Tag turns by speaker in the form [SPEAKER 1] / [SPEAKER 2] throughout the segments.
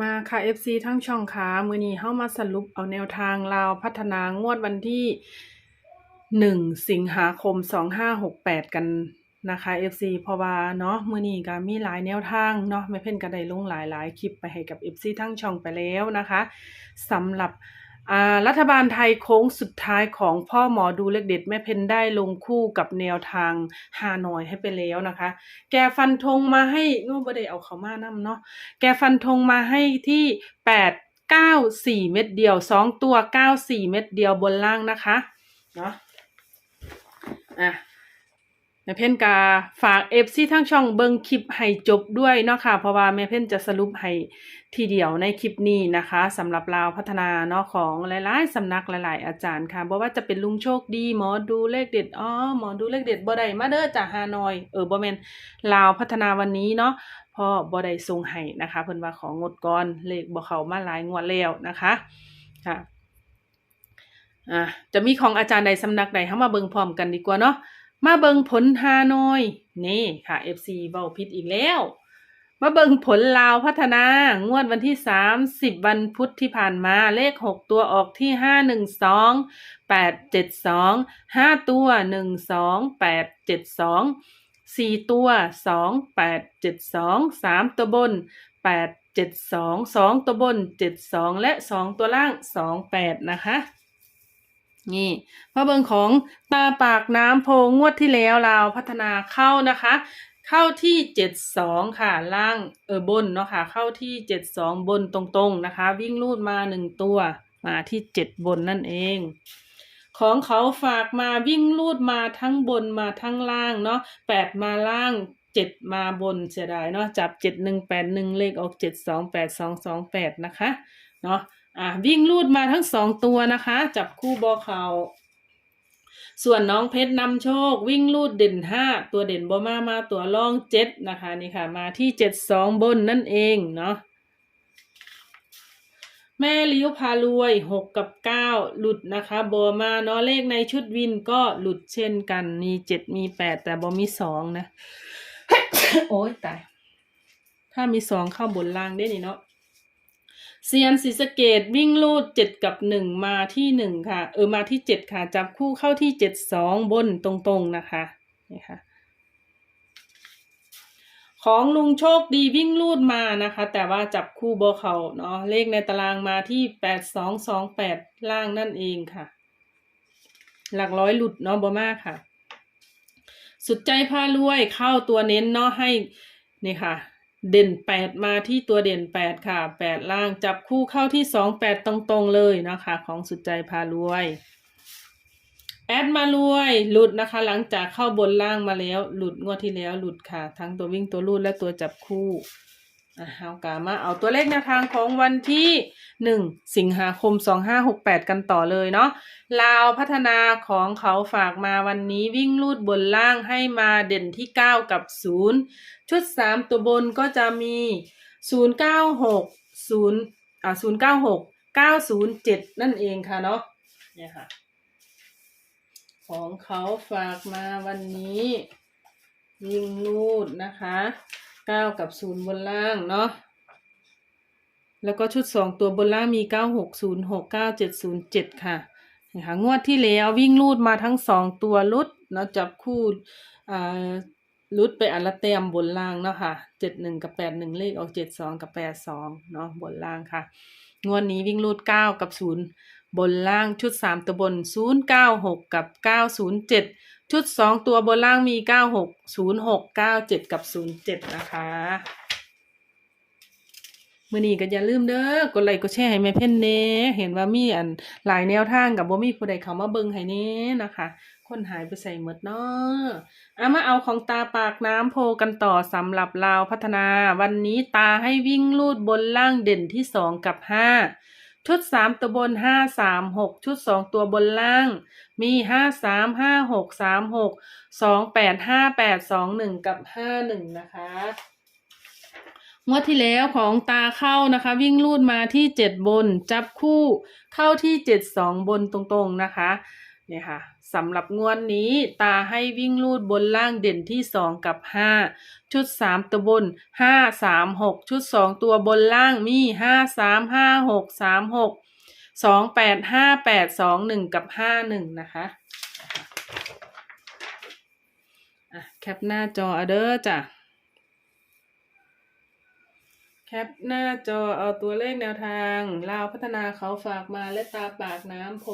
[SPEAKER 1] มาค่ะ FC ทั้งช่องขามือนี้เข้ามาสรุปเอาแนวทางลาวพัฒนางวดวันที่หนึ่งสิงหาคมสองห้าหกแปดกันนะคะ FC เพราะว่าเนาะมือนี้ก็มีหลายแนวทางเนาะไม่เพ่นก็ได้ลงหลายหลายคลิปไปให้กับ FC ทั้งช่องไปแล้วนะคะสำหรับ รัฐบาลไทยโค้งสุดท้ายของพ่อหมอดูเลขเด็ดแม่เพนได้ลงคู่กับแนวทางฮานอยให้ไปแล้วนะคะ แกฟันธงมาให้ง่บ่ได้เอาเขามานํเนาะแกฟันธงมาให้ที่แปดเก้าสี่เม็ดเดียวสองตัวเก้าสี่เม็ดเดียวบนล่างนะคะเนาะอะ ม่เพ่นกาฝากเอฟซีทั้งช่องเบิงคลิปให้จบด้วยเนาะค่ะ เพราะว่าแม่เพ่นจะสรุปให้ทีเดียวในคลิปนี้นะคะสำหรับลาวพัฒนาเนาะของหลายๆสำนักหลายๆ อาจารย์ค่ะเพราะว่าจะเป็นลุงโชคดีหมอดูเลขเด็ดอ๋อหมอดูเลขเด็ดบ่ได้มาเด้อจากฮานอยเออบ่แมนลาวพัฒนาวันนี้เนาะพ่อบ่ได้ส่งให้นะคะเพิ่นว่าของงดก่อนเลขบ่เข้ามาหลายงวดแล้วนะคะค่ะอะจะมีของอาจารย์ใดสำนักใดเฮามาเบิ่งพร้อมกันดีกว่าเนาะ มาเบิ่งผลฮานอยนี่ค่ะ FC เว้าผิดอีกแล้ว มาเบิ่งผลลาวพัฒนางวดวันที่ 30 วันพุธที่ผ่านมาเลข 6 ตัวออกที่ 512 872 5 ตัว 12 872สี่ตัวสองแปดเจ็ดสองสามตัวบนแปดเจ็ดสองสองตัวบนเจ็ดสองและสองตัวล่างสองแปดนะคะ นี่พระเบิงของตาปากน้ำโพงวดที่แล้วเราพัฒนาเข้านะคะ เข้าที่เจ็ดสองค่ะล่างเออบนเนาะค่ะเข้าที่เจ็ดสองบนตรงๆนะคะ วิ่งลูดมาหนึ่งตัวมาที่เจ็ดบนนั่นเอง ของเขาฝากมาวิ่งลูดมาทั้งบนมาทั้งล่างเนาะแปดมาล่างเจ็ดมาบนเสียดายเนาะจับเจ็ดหนึ่งแปดหนึ่งเลขออกเจ็ดสองแปดสองสองแปดนะคะเนาะ อะวิ่งลูดมาทั้งสองตัวนะคะ จับคู่บอเขา ส่วนน้องเพชรนำโชค วิ่งลูดเด่นห้าตัวเด่นบอมามาตัวล่องเจ็ดนะคะนี่ค่ะ มาที่เจ็ดสองบนนั่นเองเนาะแม่ลิ้วพารวยหกกับเก้าหลุดนะคะบอมาเนาะเลขในชุดวินก็หลุดเช่นกัน มีเจ็ดมีแปดแต่บอมีสองนะ โอ้ยตาย ถ้ามีสองเข้าบนล่างได้นี่เนาะ เซียนศรีสะเกดวิ่งลูดเจ็ดกับหนึ่งมาที่หนึ่งค่ะ เออมาที่เจ็ดค่ะ จับคู่เข้าที่เจ็ดสองบนตรงๆนะคะนี่ค่ะ ของลุงโชคดีวิ่งลูดมานะคะ แต่ว่าจับคู่โบเขาเนาะเลขในตารางมาที่แปดสองสองแปดล่างนั่นเองค่ะ หลักร้อยหลุดเนาะบมากค่ะ สุดใจพารวยเข้าตัวเน้นเนาะให้นี่ค่ะ เด่นแปดมาที่ตัวเด่นแปดค่ะแปดล่างจับคู่เข้าที่สองแปดตรงๆเลยนะคะ ของสุดใจพารวย แอดมารวยหลุดนะคะ หลังจากเข้าบนล่างมาแล้ว หลุดงวดที่แล้วหลุดค่ะ ทั้งตัววิ่งตัวรูดและตัวจับคู่ อะเอากามาเอาตัวเลขแนวทางของวันที่หนึ่งสิงหาคมสองห้าหกแปดกันต่อเลยเนาะลาวพัฒนาของเขาฝากมาวันนี้วิ่งลูดบนล่างให้มาเด่นที่เก้ากับศูนย์ชุดสามตัวบนก็จะมีศูนย์เก้าหกศูนย์อ่าศูนย์เก้าหกเก้าศูนย์เจ็ดนั่นเองค่ะเนาะเนี่ยค่ะ ของเขาฝากมาวันนี้ยิงลูดนะคะ เก้ากับศูนย์บนล่างเนาะแล้วก็ชุดสองตัวบนล่างมีเก้าหกศูนย์หกเก้าเจ็ดศูนย์เจ็ดค่ะนะคะงวดที่แล้ววิ่งลูดมาทั้งสองตัวลุดเนาะจับคู่อ่าลุดไปอันละแต้มบนล่างเนาะค่ะเจ็ดหนึ่งกับแปดหนึ่งเลขออกเจ็ดสองกับแปดสองเนาะบนล่างค่ะ งวดนี้วิ่งลูดเก้ากับศูนย์บนล่างชุดสามตัวบนศูนย์เก้าหกกับเก้าศูนย์เจ็ด ชุดสองตัวบนล่างมีเก้าหกศูนย์หกเก้าเจ็ดกับศูนย์เจ็ดนะคะมื่อนี้ก็อย่าลืมเด้อกดไลค์กดแชร์ให้แม่เพ่นเน่เห็นว่ามีอันหลายแนวทางกับบ่มีผู้ใดเขามาเบิ่งให้เน่นะคะ คนหายไปใส่หมดเนาะเอามาเอาของตาปากน้ำโพกันต่อสำหรับลาวพัฒนา วันนี้ตาให้วิ่งลูดบนล่างเด่นที่สองกับห้า ชุดสามตัวบนห้าสามหกชุดสองตัวบนล่าง มีห้าสามห้าหกสามหกสองแปดห้าแปดสองหนึ่งกับห้าหนึ่งนะคะงวดที่แล้วของตาเข้านะคะ วิ่งลูดมาที่เจ็ดบน จับคู่เข้าที่เจ็ดสองบนตรงๆนะคะ เนี่ยค่ะ สำหรับงวดนี้ตาให้วิ่งลูดบนล่างเด่นที่สองกับห้าชุดสามตัวบนห้าสามหกชุดสองตัวบนล่างมีห้าสามห้าหกสามหกสองแปดห้าแปดสองหนึ่งกับห้าหนึ่งนะคะอะแคปหน้าจออเด้อจ้ะแคปหน้าจอเอาตัวเลขแนวทางลาวพัฒนาเขาฝากมาและตาปากน้ำโพ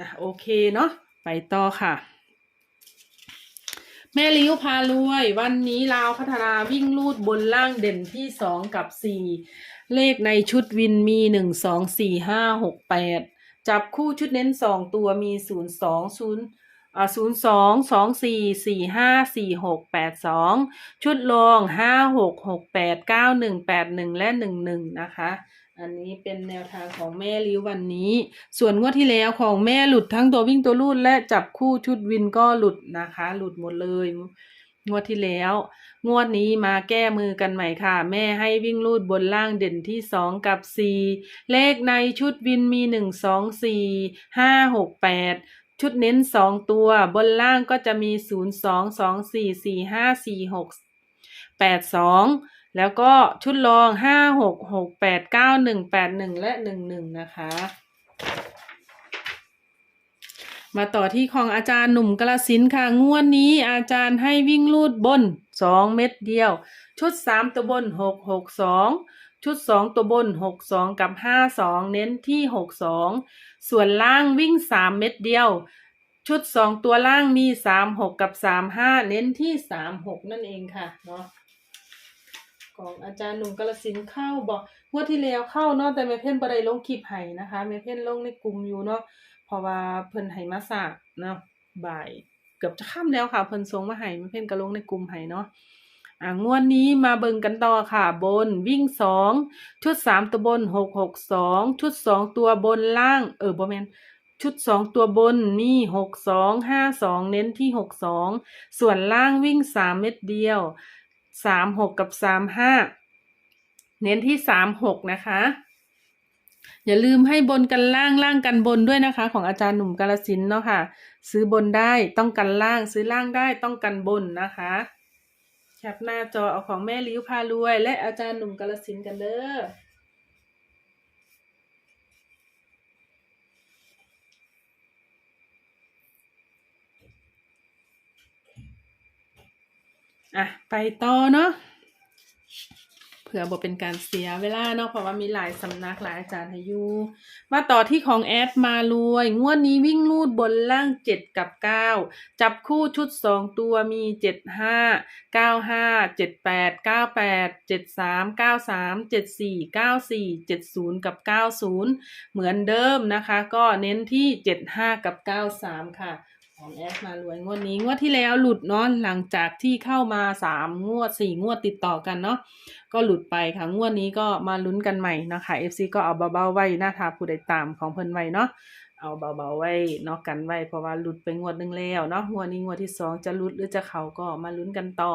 [SPEAKER 1] อะโอเคเนาะไปต่อค่ะ แม่ลิ้วพารวย วันนี้ลาวพัฒนาวิ่งลูดบนล่างเด่นที่สองกับสี่เลขในชุดวินมีหนึ่งสองสี่ห้าหกแปดจับคู่ชุดเน้นสองตัวมีศูนย์สองศูนย์อ่าศูนย์สองสองสี่สี่ห้าสี่หกแปดสองชุดรองห้าหกหกแปดเก้าหนึ่งแปดหนึ่งและหนึ่งหนึ่งนะคะอันนี้เป็นแนวทางของแม่ลิ้ววันนี้ ส่วนงวดที่แล้วของแม่หลุดทั้งตัววิ่งตัวลูดและจับคู่ชุดวินก็หลุดนะคะ หลุดหมดเลย งวดที่แล้ว งวดนี้มาแก้มือกันใหม่ค่ะ แม่ให้วิ่งลูดบนล่างเด่นที่สองกับสี่เลขในชุดวินมีหนึ่งสองสี่ห้าหกแปดชุดเน้นสองตัว บนล่างก็จะมีศูนย์สองสองสี่สี่ห้าสี่หกแปดสอง แล้วก็ชุดรองห้าหกหกแปดเก้าหนึ่งแปดหนึ่งและหนึ่งหนึ่งนะคะ มาต่อที่ของอาจารย์หนุ่มกระสินค่ะ งวดนี้อาจารย์ให้วิ่งลูดบนสองเม็ดเดียว ชุดสามตัวบนหกหกสองชุดสองตัวบนหกสองกับห้าสองเน้นที่หกสองส่วนล่างวิ่งสามเม็ดเดียว ชุดสองตัวล่างมีสามหกกับสามห้าเน้นที่สามหกนั่นเองค่ะเนาะ ของอาจารย์หนุ่มกระสินเข้าบอกงวดที่แล้วเข้าเนาะแต่แม่เพ่นบ่ได้ลงคลิปให้นะคะแม่เพ่นลงในกลุ่มอยู่เนาะเพราะว่าเพิ่นให้มาสากเนาะบ่ายเกือบจะค่ำแล้วค่ะเพิ่นส่งมาให้แม่เพ่นก็ลงในกลุ่มให้เนาะอ่างวดนี้มาเบิ่งกันต่อค่ะ บนวิ่งสองชุดสามตัวบนหกหกสองชุดสองตัวบนล่าง เออบ่แม่นชุดสองตัวบนมีหกสองห้าสองเน้นที่หกสองส่วนล่างวิ่งสามเม็ดเดียว สามหกกับสามห้าเน้นที่สามหกนะคะ อย่าลืมให้บนกันล่างล่างกันบนด้วยนะคะ ของอาจารย์หนุ่มกาลสินเนาะค่ะ ซื้อบนได้ต้องกันล่างซื้อล่างได้ต้องกันบนนะคะแคปหน้าจอเอาของแม่ลิ้วพารวย และอาจารย์หนุ่มกาลสินกันเด้อ อะ ไปต่อเนาะเผื่อบ่เป็นการเสียเวลาเนาะเพราะว่ามีหลายสำนักหลายอาจารย์ให้อยู่มาต่อที่ของแอดมารวย งวดนี้วิ่งลูดบนล่างเจ็ดกับเก้าจับคู่ชุดสองตัวมีเจ็ดห้าเก้าห้าเจ็ดแปดเก้าแปดเจ็ดสามเก้าสามเจ็ดสี่เก้าสี่เจ็ดศูนย์กับเก้าศูนย์เหมือนเดิมนะคะ ก็เน้นที่เจ็ดห้ากับเก้าสามค่ะ ของแอดมารวยงวดนี้งวดที่แล้วหลุดเนาะหลังจากที่เข้ามาสามงวดสี่งวดติดต่อกันเนาะก็หลุดไปค่ะงวดนี้ก็มาลุ้นกันใหม่นะคะ FC ก็เอาเบาๆไว้หน้าทาผู้ใดตามของเพิ่นไว้เนาะเอาเบาๆไว้เนาะกันไว้เพราะว่าหลุดไปงวดหนึงแล้วเนาะงวดนี้งวดที่สองจะหลุดหรือจะเขาก็มาลุ้นกันต่อ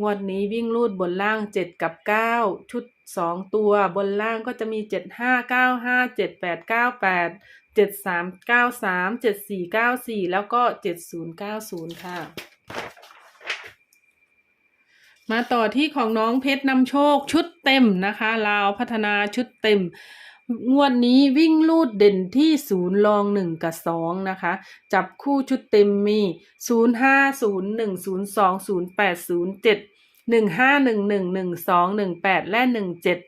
[SPEAKER 1] งวดนี้วิ่งลูดบนล่างเจ็ดกับเก้าชุดสองตัวบนล่างก็จะมีเจ็ดห้าเก้าห้า เจ็ดแปดเก้าแปดเจ็ดสามเก้าสามเจ็ดสี่เก้าสี่แล้วก็เจ็ดศูนย์เก้าศูนย์ค่ะ มาต่อที่ของน้องเพชรนำโชคชุดเต็มนะคะลาวพัฒนาชุดเต็ม งวดนี้วิ่งลูดเด่นที่ศูนย์รองหนึ่งกับสองนะคะ จับคู่ชุดเต็มมีศูนย์ห้าศูนย์หนึ่งศูนย์สองศูนย์แปดศูนย์เจ็ดหนึ่งห้าหนึ่งหนึ่งหนึ่งสองหนึ่งแปดและหนึ่งเจ็ด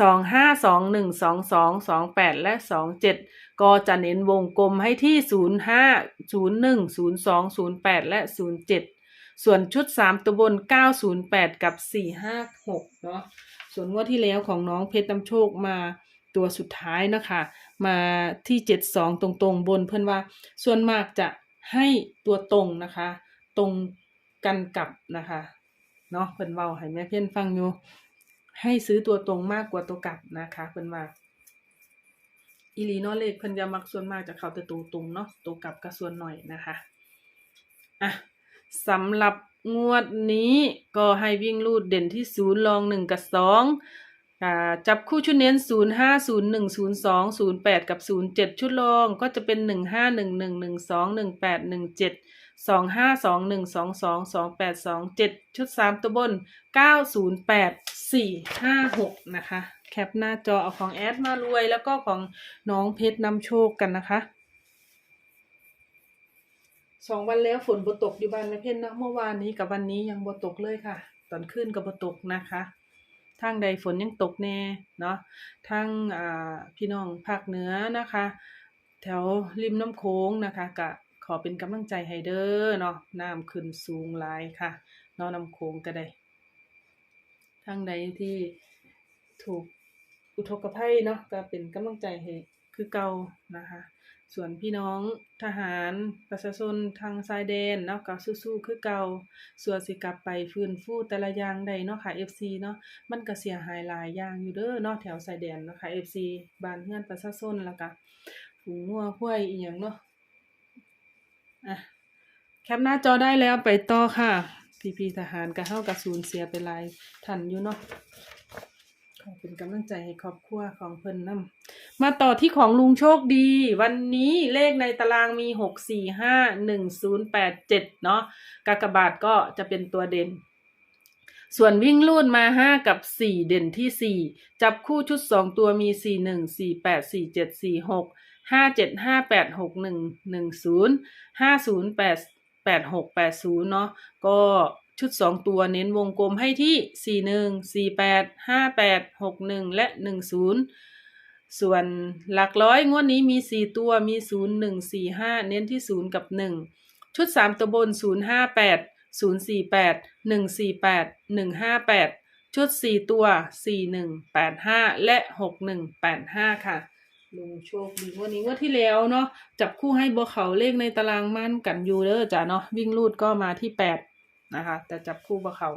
[SPEAKER 1] สองห้าสองหนึ่งสองสองสองแปดและสองเจ็ดก็จะเน้นวงกลมให้ที่ศูนย์ห้าศูนย์หนึ่งศูนย์สองศูนย์แปดและศูนย์เจ็ดส่วนชุดสามตัวบน 908 กับ 456 เนาะ ส่วนงวดที่แล้วของน้องเพชรนำโชคมาตัวสุดท้ายนะคะ มาที่ 72 ตรงๆ บนเพื่อนว่า ส่วนมากจะให้ตัวตรงนะคะ ตรงกันกับนะคะเนาะเพิ่นเว้าให้แม่เพื่อนฟังอยู่ ให้ซื้อตัวตรงมากกว่าตัวกลับนะคะเพิ่นว่าอีหลีเนาะเลขเพิ่นจะมักส่วนมากจะเข้าแต่ตัวตรงเนาะตัวกลับก็ส่วนหน่อยนะคะอะสำหรับงวดนี้ก็ให้วิ่งรูดเด่นที่ศูนย์รองหนึ่งกับสองอ่าจับคู่ชุดเน้นศูนย์ห้าศูนย์หนึ่งศูนย์สองศูนย์แปดกับศูนย์เจ็ดชุดรองก็จะเป็นหนึ่งห้าหนึ่งหนึ่งหนึ่งสองหนึ่งแปดหนึ่งเจ็ดสองห้าสองหนึ่งสองสองสองแปดสองเจ็ดชุดสามตัวบนเก้าศูนย์แปด สี่ห้าหกนะคะ แคปหน้าจอเอาของแอดมารวยแล้วก็ของน้องเพชรนำโชคกันนะคะสองวันแล้วฝนบตกอยู่บ้านแม่เพ่นนะเมื่อวานนี้กับวันนี้ยังบตกเลยค่ะ ตอนขึ้นกับบตกนะคะทางใดฝนยังตกแน่เนาะทางอ่าพี่น้องภาคเหนือนะคะ แถวริมน้ำโค้งนะคะกะขอเป็นกำลังใจให้เด้อเนาะน้ำขึ้นสูงหลายค่ะเนาะน้ำโค้งก็ได้ ทางใดที่ถูกอุทกภัยเนาะก็เป็นกำลังใจให้คือเก่านะคะส่วนพี่น้องทหารประชาชนทางชายแดนเนาะก็สู้ๆคือเก่าส่วนสิกลับไปฟื้นฟูแต่ละอย่างใดเนาะค่ะ FC เนาะมันก็เสียหายหลายอย่างอยู่เด้อเนาะแถวชายแดนเนาะค่ะ FC บ้านเรือนประชาชนแล้วก็ฝูงงัวห้วยอีหยังเนาะอะแคปหน้าจอได้แล้วไปต่อค่ะ พี่พี่ๆทหารก็เฮากับสูญเสียไปหลายท่านอยู่เนาะขอเป็นกำลังใจให้ครอบครัวของเพิ่นนํมาต่อที่ของลุงโชคดี วันนี้เลขในตารางมีหกสี่ห้าหนึ่งศูนย์แปดเจ็ดเนาะกากบาทก็จะเป็นตัวเด่น ส่วนวิ่งลูดมาห้ากับสี่เด่นที่สี่จับคู่ชุดสองตัวมีสี่หนึ่งสี่แปดสี่เจ็ดสี่หกห้าเจ็ดห้าแปดหกหนึ่งหนึ่งศูนย์ห้าศูนย์แปด แปดหกแปดศูนย์เนาะก็ชุดสองตัวเน้นวงกลมให้ที่สี่หนึ่งสี่แปดห้าแปดหกหนึ่งและหนึ่งศูนย์ส่วนหลักร้อยงวดนี้มีสี่ตัวมีศูนย์หนึ่งสี่ห้าเน้นที่ศูนย์กับหนึ่งชุดสามตัวบนศูนย์ห้าแปดศูนย์สี่แปดหนึ่งสี่แปดหนึ่งห้าแปดชุดสี่ตัวสี่หนึ่งแปดห้าและหกหนึ่งแปดห้าค่ะ ลุงโชคดีวันนี้งวดที่แล้วเนาะจับคู่ให้บัวเขาเลขในตารางมั่นกันอยู่เด้อจ้ะเนาะวิ่งลูดก็มาที่แปดนะคะ แต่จับคู่บัวเขา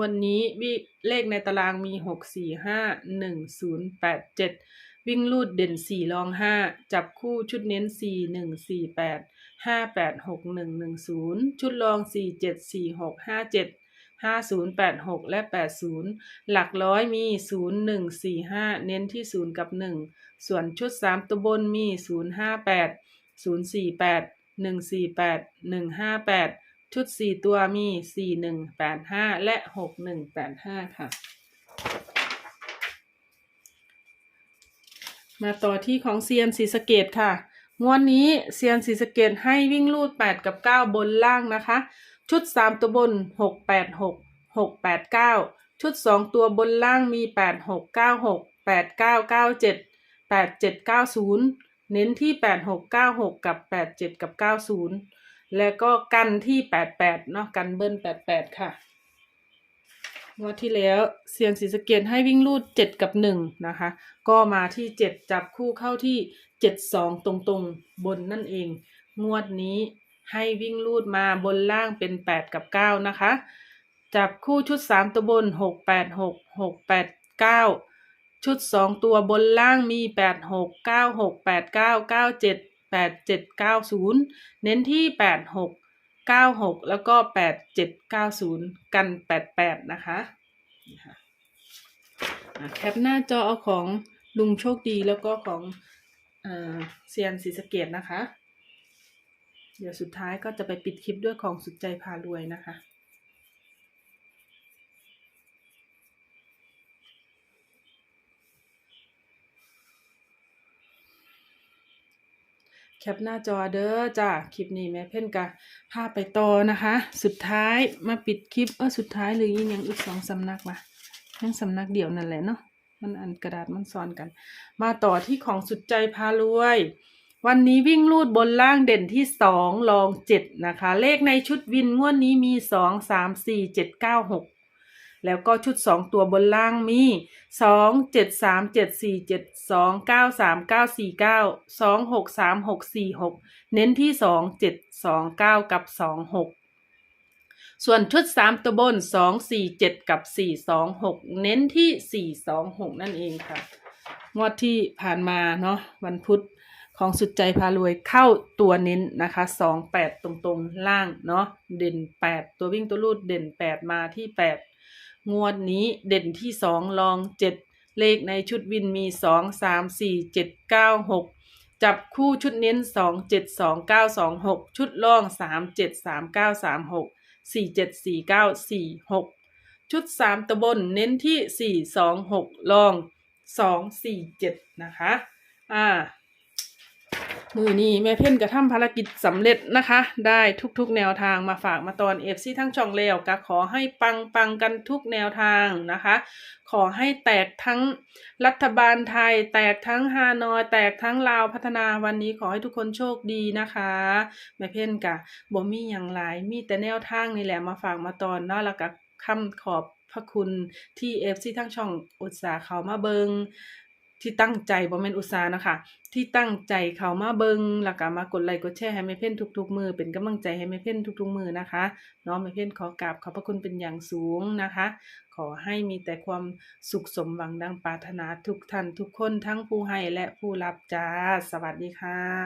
[SPEAKER 1] วันนี้วิเลขในตารางมีหกสี่ห้าหนึ่งศูนย์แปดเจ็ดวิ่งลูดเด่นสี่รองห้าจับคู่ชุดเน้นสี่หนึ่งสี่แปดห้าแปดหกหนึ่งหนึ่งศูนย์ชุดรองสี่เจ็ดสี่หกห้าเจ็ดห้าศูนย์แปดหกและแปดศูนย์หลักร้อยมีศูนย์หนึ่งสี่ห้าเน้นที่ศูนย์กับหนึ่ง ส่วนชุดสามตัวบนมีศูนย์ห้าแปดศูนย์สี่แปดหนึ่งสี่แปดหนึ่งห้าแปดชุดสี่ตัวมีสี่หนึ่งแปดห้าและหกหนึ่งแปดห้าค่ะ มาต่อที่ของเซียนศรีสเกดค่ะงวดนี้เซียนศรีสเกดให้วิ่งลูดแปดกับเก้าบนล่างนะคะ ชุดสามตัวบนหกแปดหกเก้าชุดสองตัวบนล่างมีแปดหกเก้าหก แปดเจ็ดเก้าศูนย์เน้นที่แปดหกเก้าหกกับแปดเจ็ดกับเก้าศูนย์แล้วก็กันที่แปดแปดเนาะกันเบิ้ลแปดแปดค่ะงวดที่แล้วเซียนศรีสะเกดให้วิ่งลูดเจ็ดกับหนึ่งนะคะ ก็มาที่เจ็ดจับคู่เข้าที่เจ็ดสองตรงๆ บนนั่นเอง งวดนี้ให้วิ่งลูดมาบนล่างเป็นแปดกับเก้านะคะ จับคู่ชุดสามตัวบนหกแปดหกหกแปดเก้า ชุดสองตัวบนล่างมีแปดหกเก้าหกแปดเก้าเก้าเจ็ดแปดเจ็ดเก้าศูนย์เน้นที่แปดหกเก้าหกแล้วก็แปดเจ็ดเก้าศูนย์กันแปดแปดนะคะนะอะแคปหน้าจอเอาของลุงโชคดีแล้วก็ของเซียนศรีสเกดนะคะ เดี๋ยวสุดท้ายก็จะไปปิดคลิปด้วยของสุดใจพารวยนะคะ แค ปหน้าจอเด้อจ้าคลิปนี้แม่เพ่นกะพาไปต่อนะคะ สุดท้ายมาปิดคลิปเออสุดท้ายหรือยังยังอีกสองสำนักวะยังสำนักเดียวนั่นแหละเนาะมันอันกระดาษมันซ้อนกัน มาต่อที่ของสุดใจพารวย วันนี้วิ่งลูดบนล่างเด่นที่สองรองเจ็ดนะคะ เลขในชุดวินงวดนี้มีสองสามสี่เจ็ดเก้าหก แล้วก็ชุดสองตัวบนล่างมีสองเจ็ดสามเจ็ดสี่เจ็ดสองเก้าสามเก้าสี่เก้าสองหกสามหกสี่หกเน้นที่สองเจ็ดสองเก้ากับสองหกส่วนชุดสามตัวบนสองสี่เจ็ดกับสี่สองหกเน้นที่สี่สองหกนั่นเองค่ะ งวดที่ผ่านมาเนาะวันพุธของสุดใจพารวยเข้าตัวเน้นนะคะสองแปดตรงๆล่างเนาะเด่นแปดตัววิ่งตัวรูดเด่นแปดมาที่แปด งวดนี้เด่นที่สองรองเจ็ดเลขในชุดวินมีสองสามสี่เจ็ดเก้าหกจับคู่ชุดเน้นสองเจ็ดสองเก้าสองหกชุดล่องสามเจ็ดสามเก้าสามหกสี่เจ็ดสี่เก้าสี่หกชุดสามตะบนเน้นที่สี่สองหกลองสองสี่เจ็ดนะคะ อ่า มือนี้แม่เพ่นกระทำภารกิจสำเร็จนะคะ ได้ทุกๆแนวทางมาฝากมาตอนเอฟซีทั้งช่องเลวก็ขอให้ปังปังกันทุกแนวทางนะคะ ขอให้แตกทั้งรัฐบาลไทย แตกทั้งฮานอย แตกทั้งลาวพัฒนาวันนี้ขอให้ทุกคนโชคดีนะคะแม่เพ่นกะบ่มีอย่างไรมีแต่แนวทางนี่แหละมาฝากมาตอนเนาะแล้วก็คำขอบพระคุณที่เอฟซีทั้งช่องอุตสาห์เขามาเบิง ที่ตั้งใจบ่แม่นอุตสาห์นะคะ ที่ตั้งใจเขามาเบิงแล้วก็มากดไลค์กดแชร์ให้แม่เพ่นทุกๆมือเป็นกำลังใจให้แม่เพ่นทุกๆมือนะคะเนาะแม่เพ่นขอกราบขอบพระคุณเป็นอย่างสูงนะคะ ขอให้มีแต่ความสุขสมหวังดังปรารถนาทุกท่านทุกคนทั้งผู้ให้และผู้รับจ้าสวัสดีค่ะ